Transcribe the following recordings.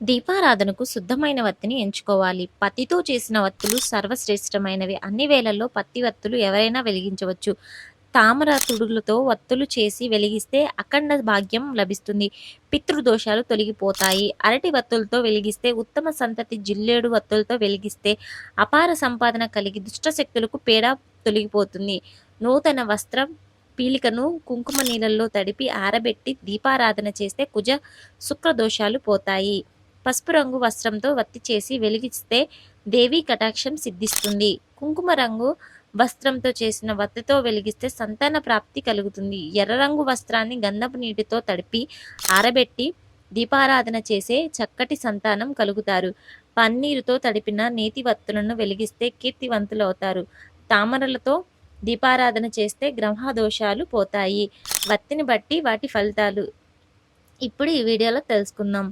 దీపారాధనకు శుద్ధమైన వత్తిని ఎంచుకోవాలి. పత్తితో చేసిన వత్తులు సర్వశ్రేష్టమైనవి. అన్ని వేళల్లో పత్తి వత్తులు ఎవరైనా వెలిగించవచ్చు. తామర తుడులతో వత్తులు చేసి వెలిగిస్తే అఖండ భాగ్యం లభిస్తుంది. పితృదోషాలు తొలగిపోతాయి. అరటి వత్తులతో వెలిగిస్తే ఉత్తమ సంతతి జిల్లేడు వత్తులతో వెలిగిస్తే అపార సంపాదన కలిగి దుష్టశక్తులకు పేడ తొలగిపోతుంది. నూతన వస్త్రం పీలికను కుంకుమ నీళ్ళల్లో తడిపి ఆరబెట్టి దీపారాధన చేస్తే కుజ శుక్రదోషాలు పోతాయి. పసుపు రంగు వస్త్రంతో వత్తి చేసి వెలిగిస్తే దేవీ కటాక్షం సిద్ధిస్తుంది. కుంకుమ రంగు వస్త్రంతో చేసిన వత్తితో వెలిగిస్తే సంతాన ప్రాప్తి కలుగుతుంది. ఎర్ర రంగు వస్త్రాన్ని గంధపు నీటితో తడిపి ఆరబెట్టి దీపారాధన చేసే చక్కటి సంతానం కలుగుతారు. పన్నీరుతో తడిపిన నేతి వత్తులను వెలిగిస్తే కీర్తివంతులవుతారు తామరలతో దీపారాధన చేస్తే గ్రహ దోషాలు పోతాయి. వత్తిని బట్టి వాటి ఫలితాలు. ఇప్పుడు ఈ వీడియోలో తెలుసుకుందాం.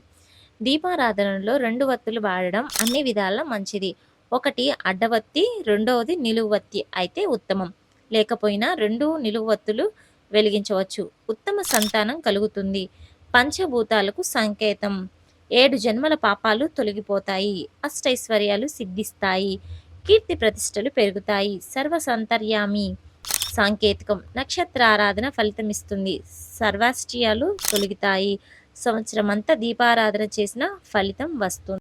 దీపారాధనలో రెండు వత్తులు వాడడం అన్ని విధాల మంచిది. ఒకటి అడ్డవత్తి రెండవది నిలువత్తి అయితే ఉత్తమం. లేకపోయినా రెండు నిలువత్తులు వెలిగించవచ్చు. ఉత్తమ సంతానం కలుగుతుంది. పంచభూతాలకు సంకేతం. ఏడు జన్మల పాపాలు తొలగిపోతాయి. అష్టైశ్వర్యాలు సిద్ధిస్తాయి. కీర్తి ప్రతిష్టలు పెరుగుతాయి. సర్వసంతర్యామి సాంకేతికం. నక్షత్రారాధన ఫలితమిస్తుంది. సర్వాష్ట్యాలు తొలగుతాయి. సంవత్సరం అంతా దీపారాధన చేసిన ఫలితం వస్తుంది.